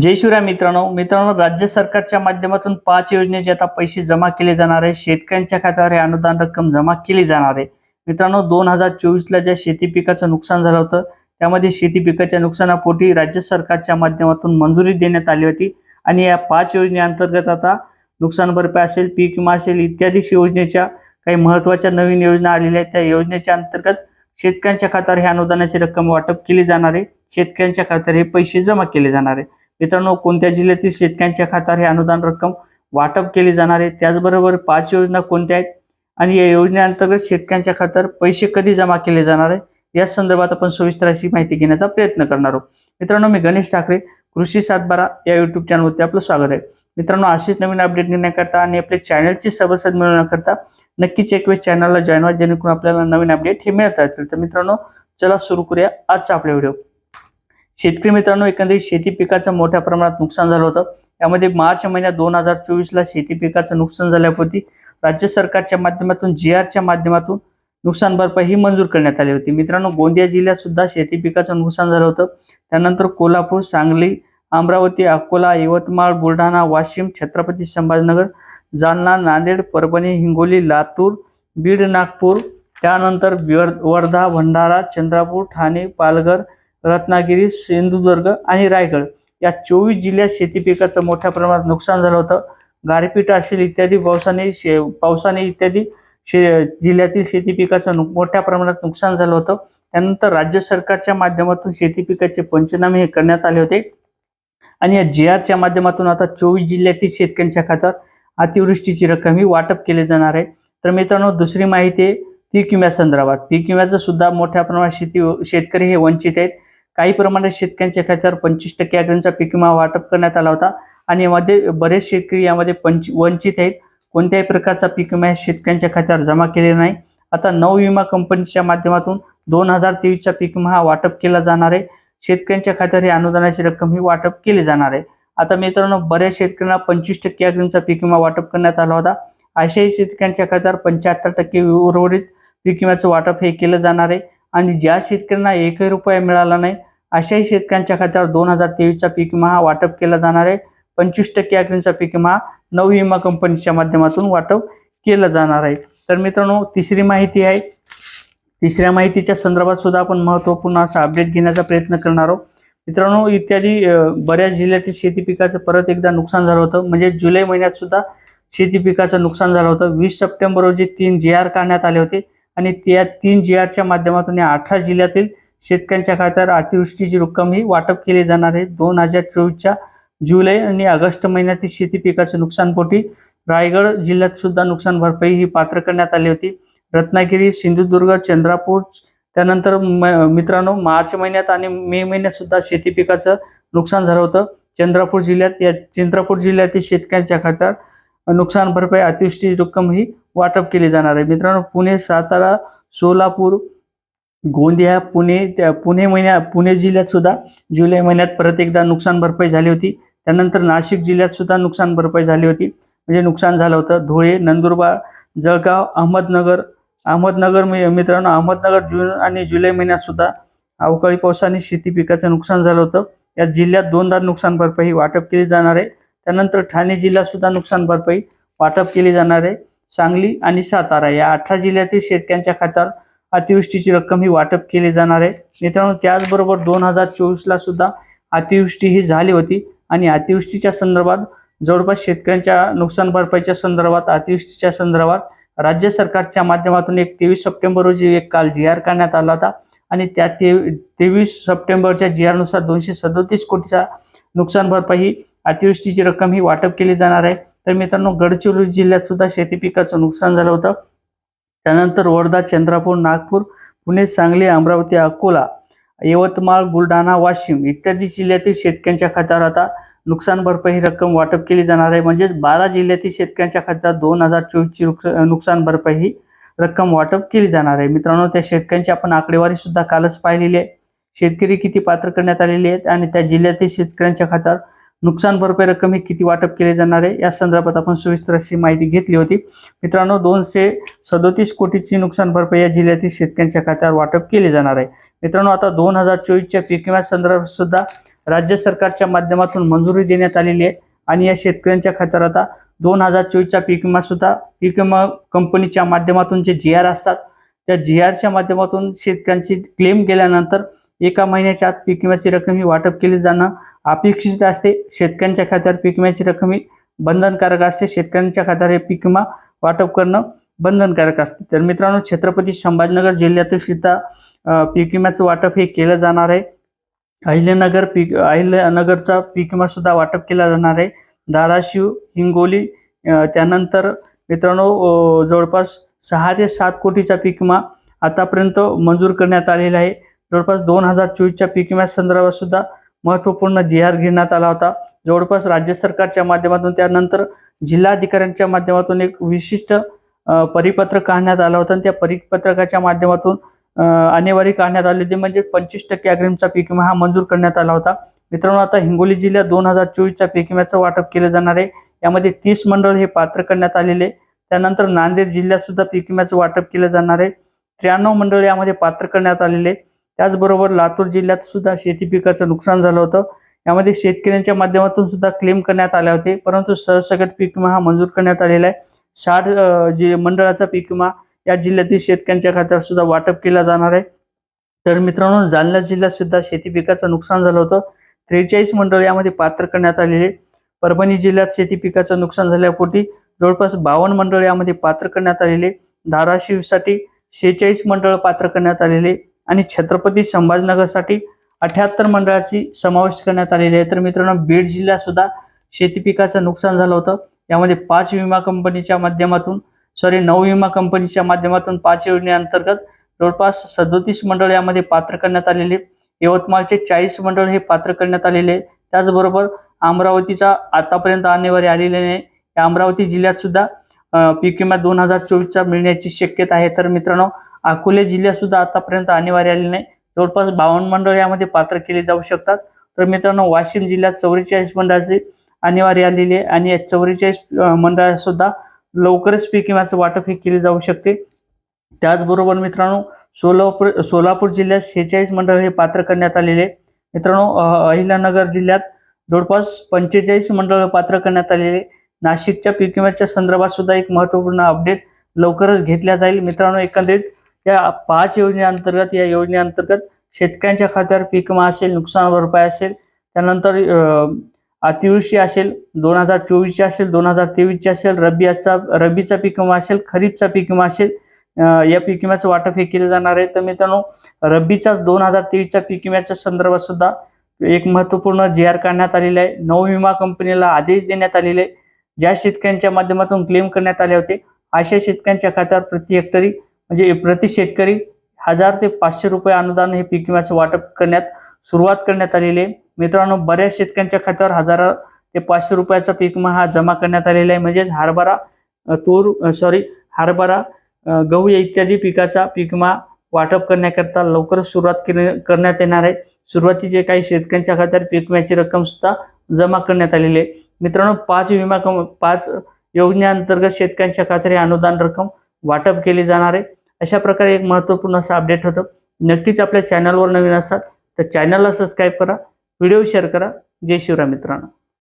जय शिवराय मित्रांनो. मित्रांनो राज्य सरकारच्या माध्यमातून पाच योजनेचे आता पैसे जमा केले जाणार आहे. शेतकऱ्यांच्या खात्यावर हे अनुदान रक्कम जमा केली जाणार आहे. मित्रांनो दोन हजार चोवीसला ज्या शेती पिकाचं नुकसान झालं होतं त्यामध्ये शेती पिकाच्या नुकसानापोटी राज्य सरकारच्या माध्यमातून मंजुरी देण्यात आली होती. आणि या पाच योजनेअंतर्गत आता नुकसान भरपाई असेल पीक विमा असेल इत्यादी योजनेच्या काही महत्त्वाच्या नवीन योजना आलेल्या आहेत. त्या योजनेच्या अंतर्गत शेतकऱ्यांच्या खात्यावर हे अनुदानाची रक्कम वाटप केली जाणार आहे. शेतकऱ्यांच्या खात्यावर हे पैसे जमा केले जाणार आहे. मित्रांनो कोणत्या जिल्ह्यातील शेतकऱ्यांच्या खात्यावर हे अनुदान रक्कम वाटप केली जाणार आहे? त्याचबरोबर पाच योजना कोणत्या आहेत? आणि या योजनेअंतर्गत शेतकऱ्यांच्या खात्यावर पैसे कधी जमा केले जाणार आहे? या संदर्भात आपण सविस्तर अशी माहिती घेण्याचा प्रयत्न करणार आहोत. मित्रांनो मी गणेश ठाकरे कृषी सातबारा या युट्यूब चॅनलवरती आपलं स्वागत आहे. मित्रांनो अशीच नवीन अपडेट घेण्याकरता आणि आपल्या चॅनलची सभासद मिळवण्याकरता नक्कीच एक वेळ चॅनलला जॉईन व्हा जेणेकरून आपल्याला नवीन अपडेट हे मिळत असेल तर मित्रांनो चला सुरू करूया आजचा आपला व्हिडिओ शेतकरी मित्रांनो एकंदरीत शेती पिकाचं मोठ्या प्रमाणात नुकसान झालं होतं. यामध्ये मार्च महिन्यात दोन हजार चोवीसला शेती पिकाचं नुकसान झाल्यापोती राज्य सरकारच्या माध्यमातून जी आरच्या माध्यमातून नुकसान भरपाई ही मंजूर करण्यात आली होती. मित्रांनो गोंदिया जिल्ह्यात सुद्धा शेती पिकाचं नुकसान झालं होतं. त्यानंतर कोल्हापूर सांगली अमरावती अकोला यवतमाळ बुलढाणा वाशिम छत्रपती संभाजीनगर जालना नांदेड परभणी हिंगोली लातूर बीड नागपूर त्यानंतर वर्धा भंडारा चंद्रपूर ठाणे पालघर रत्नागिरी सिंधुदुर्ग आणि रायगड या चोवीस जिल्ह्यात शेती पिकाचं मोठ्या प्रमाणात नुकसान झालं होतं. गारपीट असेल इत्यादी पावसाने शे पावसाने इत्यादी शे जिल्ह्यातील शेती पिकाचं नु- मोठ्या प्रमाणात नुकसान झालं होतं. त्यानंतर राज्य सरकारच्या माध्यमातून शेती पिकाचे पंचनामे हे करण्यात आले होते. आणि या जी आरच्या माध्यमातून आता चोवीस जिल्ह्यातील शेतकऱ्यांच्या खात्यात अतिवृष्टीची रक्कम ही वाटप केली जाणार आहे. तर मित्रांनो दुसरी माहिती आहे पीक विम्यासंदर्भात. पीक विम्याचं सुद्धा मोठ्या प्रमाणात शेती शेतकरी हे वंचित आहेत. काही प्रमाणात शेतकऱ्यांच्या खात्यावर पंचवीस टक्के अग्रीमचा पीक विमा वाटप करण्यात आला होता. आणि यामध्ये बरेच शेतकरी यामध्ये पंच वंचित आहेत. कोणत्याही प्रकारचा पीक विमा शेतकऱ्यांच्या खात्यावर जमा केलेला नाही. आता नऊ विमा कंपनीच्या माध्यमातून दोन हजार तेवीसचा पीक विमा हा वाटप केला जाणार आहे. शेतकऱ्यांच्या खात्यावर ही अनुदानाची रक्कम ही वाटप केली जाणार आहे. आता मित्रांनो बऱ्याच शेतकऱ्यांना पंचवीस टक्के अग्रिमचा पीक विमा वाटप करण्यात आला होता. अशाही शेतकऱ्यांच्या खात्यावर पंच्याहत्तर टक्के उर्वरित पीक विम्याचं वाटप हे केलं जाणार आहे. आणि ज्या शेतकऱ्यांना एकही रुपया मिळाला नाही अशाही शेतकऱ्यांच्या खात्यावर दोन हजार तेवीसचा पीक विमा हा वाटप केला जाणार आहे. पंचवीस टक्के अग्रींचा पीक विमा नऊ विमा कंपनीच्या माध्यमातून वाटप केला जाणार आहे. तर मित्रांनो तिसरी माहिती आहे. तिसऱ्या माहितीच्या संदर्भात सुद्धा आपण महत्त्वपूर्ण असा अपडेट घेण्याचा प्रयत्न करणार आहोत. मित्रांनो इत्यादी बऱ्याच जिल्ह्यातील शेती पिकाचं परत एकदा नुकसान झालं होतं. म्हणजे जुलै महिन्यात सुद्धा शेती पिकाचं नुकसान झालं होतं. वीस सप्टेंबर रोजी तीन जी आर काढण्यात आले होते आणि त्या तीन जी आरच्या माध्यमातून या अठरा जिल्ह्यातील शेतकऱ्यांच्या खात्यावर अतिवृष्टीची रक्कम ही वाटप केली जाणार आहे. दोन हजार चोवीसच्या जुलै आणि ऑगस्ट महिन्यातील शेती पिकाचं नुकसानपोटी रायगड जिल्ह्यात सुद्धा नुकसान भरपाई ही पात्र करण्यात आली होती. रत्नागिरी सिंधुदुर्ग चंद्रापूर त्यानंतर म- मित्रांनो मार्च महिन्यात आणि मे महिन्यात सुद्धा शेती पिकाचं नुकसान झालं होतं. चंद्रपूर जिल्ह्यात या चंद्रपूर जिल्ह्यातील शेतकऱ्यांच्या खात्यावर नुकसान भरपाई अतिवृष्टी रक्कम ही वाटप केली जाणार आहे. मित्रांनो पुणे सातारा सोलापूर गोंदिया पुणे त्या पुणे महिन्या पुणे जिल्ह्यात सुद्धा जुलै महिन्यात परत एकदा नुकसान भरपाई झाली होती. त्यानंतर नाशिक जिल्ह्यात सुद्धा नुकसान भरपाई झाली होती. म्हणजे नुकसान झालं होतं. धुळे नंदुरबार जळगाव अहमदनगर अहमदनगर मित्रांनो अहमदनगर जून आणि जुलै महिन्यात सुद्धा अवकाळी पावसाने शेती पिकाचं नुकसान झालं होतं. या जिल्ह्यात दोनदा नुकसान भरपाई वाटप केली जाणार आहे. त्यानंतर ठाणे जिल्ह्यात सुद्धा नुकसान भरपाई वाटप केली जाणार आहे. सांगली आणि सातारा या अठरा जिल्ह्यातील शेतकऱ्यांच्या खात्यावर अतिवृष्टीची रक्कम ही वाटप केली जाणार आहे. मित्रांनो त्याचबरोबर दोन हजार चोवीसला सुद्धा अतिवृष्टी ही झाली होती आणि अतिवृष्टीच्या संदर्भात जवळपास शेतकऱ्यांच्या नुकसान भरपाईच्या संदर्भात अतिवृष्टीच्या संदर्भात राज्य सरकारच्या माध्यमातून एक तेवीस सप्टेंबर रोजी एक काल जी आर काढण्यात आला होता आणि त्या ते तेवीस सप्टेंबरच्या जी आरनुसार दोनशे सदोतीस कोटीचा नुकसान भरपाई ही अतिवृष्टीची रक्कम ही वाटप केली जाणार आहे. तर मित्रांनो गडचिरोली जिल्ह्यात सुद्धा शेती पिकाचं नुकसान झालं होतं. त्यानंतर वर्धा चंद्रपूर नागपूर पुणे सांगली अमरावती अकोला यवतमाळ बुलढाणा वाशिम इत्यादी जिल्ह्यातील शेतकऱ्यांच्या खात्यावर आता नुकसान भरपाई ही रक्कम वाटप केली जाणार आहे. म्हणजेच बारा जिल्ह्यातील शेतकऱ्यांच्या खात्यात दोन हजार चोवीसची नुकसान भरपाई ही रक्कम वाटप केली जाणार आहे. मित्रांनो त्या शेतकऱ्यांची आपण आकडेवारी सुद्धा कालच पाहिलेली आहे. शेतकरी किती पात्र करण्यात आलेले आहेत आणि त्या जिल्ह्यातील शेतकऱ्यांच्या खात्यावर नुकसान भरपाई रक्कम ही किती वाटप केले जाणार आहे? या संदर्भात आपण सविस्तर अशी माहिती घेतली होती. मित्रांनो दोनशे सदोतीस कोटीची नुकसान भरपाई या जिल्ह्यातील शेतकऱ्यांच्या खात्यावर वाटप केली जाणार आहे. मित्रांनो आता दोन हजार चोवीसच्या पीक विमा संदर्भात सुद्धा राज्य सरकारच्या माध्यमातून मंजुरी देण्यात आलेली आहे. आणि या शेतकऱ्यांच्या खात्यावर आता दोन हजार चोवीसच्या पीक विमा सुद्धा पीक विमा कंपनीच्या माध्यमातून जे जी आर असतात त्या जी आरच्या माध्यमातून शेतकऱ्यांची क्लेम केल्यानंतर एका महिन्याच्या आत पीक विम्याची रक्कम ही वाटप केली जाणं अपेक्षित असते. शेतकऱ्यांच्या खात्यावर पीक विम्याची रक्कम ही बंधनकारक असते. शेतकऱ्यांच्या खात्यावर हे पीक विमा वाटप करणं बंधनकारक असते. तर मित्रांनो छत्रपती संभाजीनगर जिल्ह्यातील सुद्धा पीक विम्याचं वाटप हे केलं जाणार आहे. अहिल्यानगर पीक अहिल्यानगरचा पीक विमा सुद्धा वाटप केला जाणार आहे. धाराशिव हिंगोली त्यानंतर मित्रांनो जवळपास सहा ते सात कोटीचा पीक विमा आतापर्यंत मंजूर करण्यात आलेला आहे. जवळपास दोन हजार चोवीसच्या पीक विम्या संदर्भात सुद्धा महत्त्वपूर्ण जी आर घेण्यात आला होता. जवळपास राज्य सरकारच्या माध्यमातून त्यानंतर जिल्हाधिकाऱ्यांच्या माध्यमातून एक विशिष्ट परिपत्रक काढण्यात आलं होतं आणि त्या परिपत्रकाच्या माध्यमातून अनिवार्य काढण्यात आली होती. म्हणजे पंचवीस टक्के अग्रिमचा पीक विमा हा मंजूर करण्यात आला होता. मित्रांनो आता हिंगोली जिल्ह्यात दोन हजार चोवीसच्या पीक विम्याचं वाटप केलं जाणार आहे. यामध्ये तीस मंडळ हे पात्र करण्यात आलेले आहे. त्यानंतर नांदेड जिल्ह्यात सुद्धा पीक विम्याचं वाटप केलं जाणार आहे. त्र्याण्णव मंडळ यामध्ये पात्र करण्यात आलेले आहे. त्याचबरोबर लातूर जिल्ह्यात सुद्धा शेती पिकाचं नुकसान झालं होतं. यामध्ये शेतकऱ्यांच्या माध्यमातून सुद्धा क्लेम करण्यात आले होते. परंतु सहसकट पीक विमा हा मंजूर करण्यात आलेला आहे. साठ जे मंडळाचा पीक विमा या जिल्ह्यातील शेतकऱ्यांच्या खात्यावर सुद्धा वाटप केला जाणार आहे. तर मित्रांनो जालना जिल्ह्यात सुद्धा शेती पिकाचं नुकसान झालं होतं. त्रेचाळीस मंडळ यामध्ये पात्र करण्यात आलेले परभणी जिल्ह्यात शेती पिकाचं नुकसान झाल्यापोटी जवळपास बावन्न मंडळ यामध्ये पात्र करण्यात आलेले धाराशिवसाठी शेहेचाळीस मंडळ पात्र करण्यात आलेले आणि छत्रपती संभाजनगरसाठी अठ्याहत्तर मंडळाची समावेश करण्यात आलेली आहे. तर मित्रांनो बीड जिल्ह्यात सुद्धा शेती पिकाचं नुकसान झालं होतं. यामध्ये पाच विमा कंपनीच्या माध्यमातून सॉरी नऊ विमा कंपनीच्या माध्यमातून पाच योजनेअंतर्गत जवळपास सदोतीस मंडळ यामध्ये पात्र करण्यात आलेले. यवतमाळचे चाळीस मंडळ हे पात्र करण्यात आलेले. आहे. त्याचबरोबर अमरावतीचा आतापर्यंत आणेवारी आलेली नाही. या अमरावती जिल्ह्यात सुद्धा पीक विमा दोन हजार चोवीसचा मिळण्याची शक्यता आहे. तर मित्रांनो अकोले जिल्ह्यात सुद्धा आतापर्यंत अनिवार्य आली नाही. जवळपास बावन्न मंडळ यामध्ये पात्र केले जाऊ शकतात. तर मित्रांनो वाशिम जिल्ह्यात चौवेचाळीस मंडळाची अनिवार्य आलेली आहे आणि या चौवेचाळीस मंडळात सुद्धा लवकरच पीक विम्याचं वाटप हे केले जाऊ शकते. त्याचबरोबर मित्रांनो सोलापूर सोलापूर जिल्ह्यात शेहेचाळीस मंडळ हे पात्र करण्यात आलेले मित्रांनो अहिलानगर अहिल्यानगर जिल्ह्यात जवळपास पंचेचाळीस मंडळ पात्र करण्यात आलेले नाशिकच्या पीक विम्याच्या संदर्भात सुद्धा एक महत्त्वपूर्ण अपडेट लवकरच घेतल्या जाईल. मित्रांनो एकंदरीत या पाच योजनेअंतर्गत या योजनेअंतर्गत शेतकऱ्यांच्या खात्यावर पीक विमा असेल नुकसान भरपाई असेल त्यानंतर अतिवृष्टी असेल दोन हजार चोवीसची असेल दोन हजार तेवीसची असेल रब्बी असा रब्बीचा पीक विमा असेल खरीपचा पीक विमा असेल या पीक विम्याचं वाटप हे केलं जाणार आहे. तर मित्रांनो रब्बीचाच दोन हजार तेवीसच्या पीक विम्याच्या संदर्भात सुद्धा एक महत्त्वपूर्ण जी आर काढण्यात आलेला आहे. नऊ विमा कंपनीला आदेश देण्यात आलेले आहे. ज्या शेतकऱ्यांच्या माध्यमातून क्लेम करण्यात आले होते अशा शेतकऱ्यांच्या खात्यावर प्रति हेक्टरी म्हणजे प्रति शेतकरी हजार ते पाचशे रुपये अनुदान हे पीक विम्याचं वाटप करण्यात सुरुवात करण्यात आलेली आहे. मित्रांनो बऱ्याच शेतकऱ्यांच्या खात्यावर हजार ते पाचशे रुपयाचा पीक विमा हा जमा करण्यात आलेला आहे. म्हणजेच हरभरा तूर सॉरी हरभरा गहू इत्यादी पिकाचा पीक विमा वाटप करण्याकरता लवकरच सुरुवात करण्यात येणार आहे. सुरुवातीचे काही शेतकऱ्यांच्या खात्यावर पीक विम्याची रक्कम सुद्धा जमा करण्यात आलेली. आहे मित्रांनो पाच विमा कम पाच योजनेअंतर्गत शेतकऱ्यांच्या खात्यावर अनुदान रक्कम वाटप केली जाणार आहे. अशा प्रकारे एक महत्त्वपूर्ण असं अपडेट होतं. नक्कीच आपल्या चॅनलवर नवीन असाल तर चॅनलला सबस्क्राईब करा. व्हिडिओ शेअर करा. जय शिवराय मित्रांनो.